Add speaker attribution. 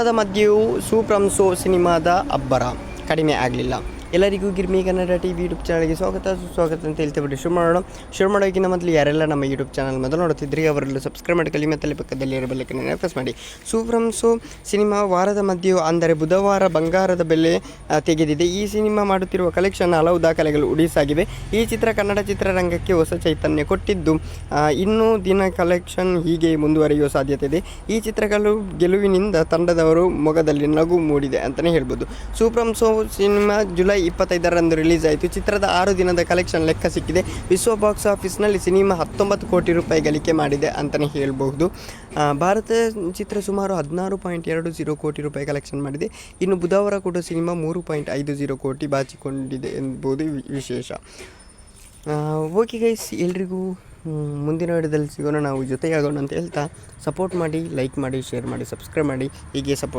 Speaker 1: ವಾರದ ಮಧ್ಯೆಯೂ ಸೂಪ್ರಂಸೋ ಸಿನಿಮಾದ ಅಬ್ಬರ. ಕಡಿಮೆ ಆಗಲಿಲ್ಲ. ಎಲ್ಲರಿಗೂ Girmi Kannada T V YouTube ಚಾನಲ್ಗೆ ಸ್ವಾಗತ, ಸುಸ್ವಾಗತ ಅಂತ ಹೇಳ್ತಾ ಬಿಟ್ಟು ಶುರು ಮಾಡೋಣ. ಶುರು ಮಾಡೋಕ್ಕಿಂತ ಮೊದಲು ಯಾರೆಲ್ಲ ನಮ್ಮ ಯೂಟ್ಯೂಬ್ ಚಾನಲ್ ಮೊದಲು ನೋಡುತ್ತಿದ್ದರೆ ಅವರಲ್ಲೂ ಸಬ್ಸ್ಕ್ರೈಬ್ ಮಾಡಿ ಮತ್ತೆ ಪಕ್ಕದಲ್ಲಿ ಇರಬಲ್ಲಕ್ಕೆ ಪ್ರೆಸ್ ಮಾಡಿ. ಸೂಪ್ರಂಸೋ ಸಿನಿಮಾ ವಾರದ ಮಧ್ಯೆ ಅಂದರೆ ಬುಧವಾರ ಬಂಗಾರದ ಬೆಲೆ ತೆಗೆದಿದೆ. ಈ ಸಿನಿಮಾ ಮಾಡುತ್ತಿರುವ ಕಲೆಕ್ಷನ್ ಹಲವು ದಾಖಲೆಗಳು ಉಡಿಸಾಗಿವೆ. ಈ ಚಿತ್ರ ಕನ್ನಡ ಚಿತ್ರರಂಗಕ್ಕೆ ಹೊಸ ಚೈತನ್ಯ ಕೊಟ್ಟಿದ್ದು ಇನ್ನೂ ದಿನ ಕಲೆಕ್ಷನ್ ಹೀಗೆ ಮುಂದುವರಿಯುವ ಸಾಧ್ಯತೆ ಇದೆ. ಈ ಚಿತ್ರಗಳು ಗೆಲುವಿನಿಂದ ತಂಡದವರು ಮೊಗದಲ್ಲಿ ನಗು ಮೂಡಿದೆ ಅಂತಲೇ ಹೇಳ್ಬೋದು. ಸೂಪ್ರಮ್ ಸೋ ಸಿನಿಮಾ ಜುಲೈ ಇಪ್ಪತ್ತೈದರಂದು ರಿಲೀಸ್ ಆಯಿತು ಚಿತ್ರದ ಆರು ದಿನದ ಕಲೆಕ್ಷನ್ ಲೆಕ್ಕ ಸಿಕ್ಕಿದೆ. ವಿಶ್ವ ಬಾಕ್ಸ್ ಆಫೀಸ್ನಲ್ಲಿ ಸಿನಿಮಾ ಹತ್ತೊಂಬತ್ತು ಕೋಟಿ ರೂಪಾಯಿ ಗಳಿಕೆ ಮಾಡಿದೆ ಅಂತಲೇ ಹೇಳಬಹುದು. ಭಾರತ ಚಿತ್ರ ಸುಮಾರು ಹದಿನಾರು ಪಾಯಿಂಟ್ ಎರಡು ಜೀರೋ ಕೋಟಿ ರೂಪಾಯಿ ಕಲೆಕ್ಷನ್ ಮಾಡಿದೆ. ಇನ್ನು ಬುಧವಾರ ಕೂಡ ಸಿನಿಮಾ ಮೂರು ಪಾಯಿಂಟ್ ಐದು ಜೀರೋ ಕೋಟಿ ಬಾಚಿಕೊಂಡಿದೆ ಎಂಬುದು ವಿಶೇಷ. ಓಕೆ ಗೈಸ್, ಎಲ್ರಿಗೂ ಮುಂದಿನ ವಿಡಿಯೋದಲ್ಲಿ ಸಿಗೋಣ. ನಾವು ಜೊತೆಯಾಗೋಣ ಅಂತ ಹೇಳ್ತಾ ಸಪೋರ್ಟ್ ಮಾಡಿ, ಲೈಕ್ ಮಾಡಿ, ಶೇರ್ ಮಾಡಿ, ಸಬ್ಸ್ಕ್ರೈಬ್ ಮಾಡಿ. ಹೀಗೆ ಸಪೋರ್ಟ್